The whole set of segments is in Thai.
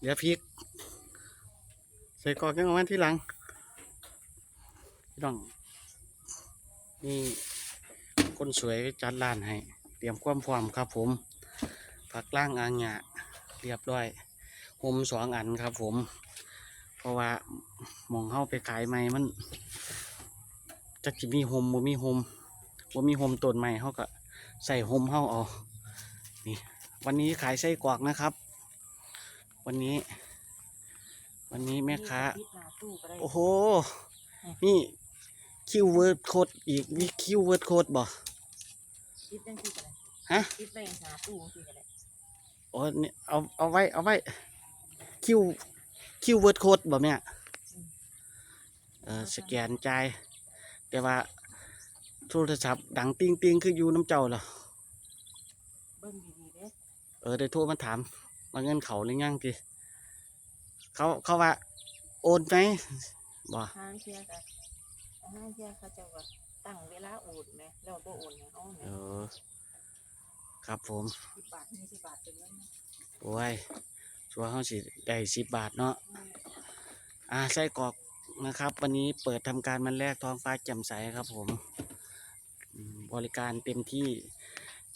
เดี๋ยวพริก ใส่กอกยังเอาไว้ที่หลังพี่น้องนี่คนสวยจัดร้านให้ เตรียมความพร้อมครับผม ผักล่างอ่างหยาเรียบร้อยโฮมสองอันครับผม เพราะว่าหมองเข้าไปขายใหม่มันจักจะมีโฮมบ่มีโฮมบ่มีโฮมต้นใหม่เขาก็ใส่โฮมเข้าเอานี่วันนี้ขายไส้กรอกนะครับ วันนี้ วันนี้แม่ค้าปิดหน้าตู้ก็ได้โอ้โห นี่คิวเวิร์ดโคดอีกมีคิวเวิร์ดโคดบ่ปิดจังซี่ก็ได้ฮะปิดไว้หน้าตู้จังซี่ก็ได้โอ้นี่เอาเอาไว้เอาไว้คิวคิวเวิร์ดโคดบ่แม่เออสแกนจ่ายแต่ว่าโทรศัพท์ดังติ้งติ้งคืออยู่น้ำเจ้าเหรอเบิ่งดีๆเด้เออได้โทรมาถาม ว่าเงินเขาหรือยังทีเขาเขาว่า โอนไหมบ่ทางเที่ยก็ทางเที่ยเขาเจ้าก็ตั้งเวลาโอนแหมแล้วบ่โอนให้เฮาแหมเออ ครับผม10บาท20บาทเป็นเงินนะโอ้ยชัวร์เขาสิได้สิบบาทเนาะอืมอ่าไส้กรอกนะครับ วันนี้เปิดทำการมันแรกท้องฟ้าแจ่มใสครับผมอืมบริการเต็มที่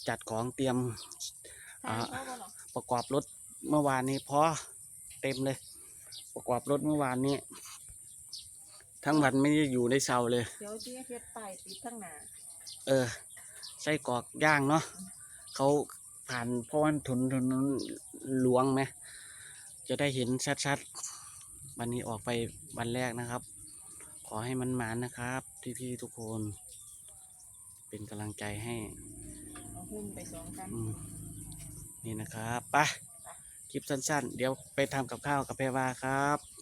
จัดของเตรียม อ่าทางเขาบ่ล่ะประกอบรถ เมื่อวานนี้พอเต็มเลย ประกอบรถเมื่อวานนี้ ทั้งวันไม่ได้อยู่ในเซาเลย เดี๋ยวสิเฮ็ดป้ายติดข้างหน้าเออไส้กรอกย่างเนาะเขาผ่านเพราะว่าถนนถนนหลวงไหมจะได้เห็นชัดๆ วันนี้ออกไปวันแรกนะครับ ขอให้มันหมานนะครับ พี่ๆทุกคน เป็นกำลังใจให้เอาหุ้มไปสองกัน อืมนี่นะครับไป คลิปสั้น ๆ เดี๋ยวไปทำกับข้าวกับแพรวาครับ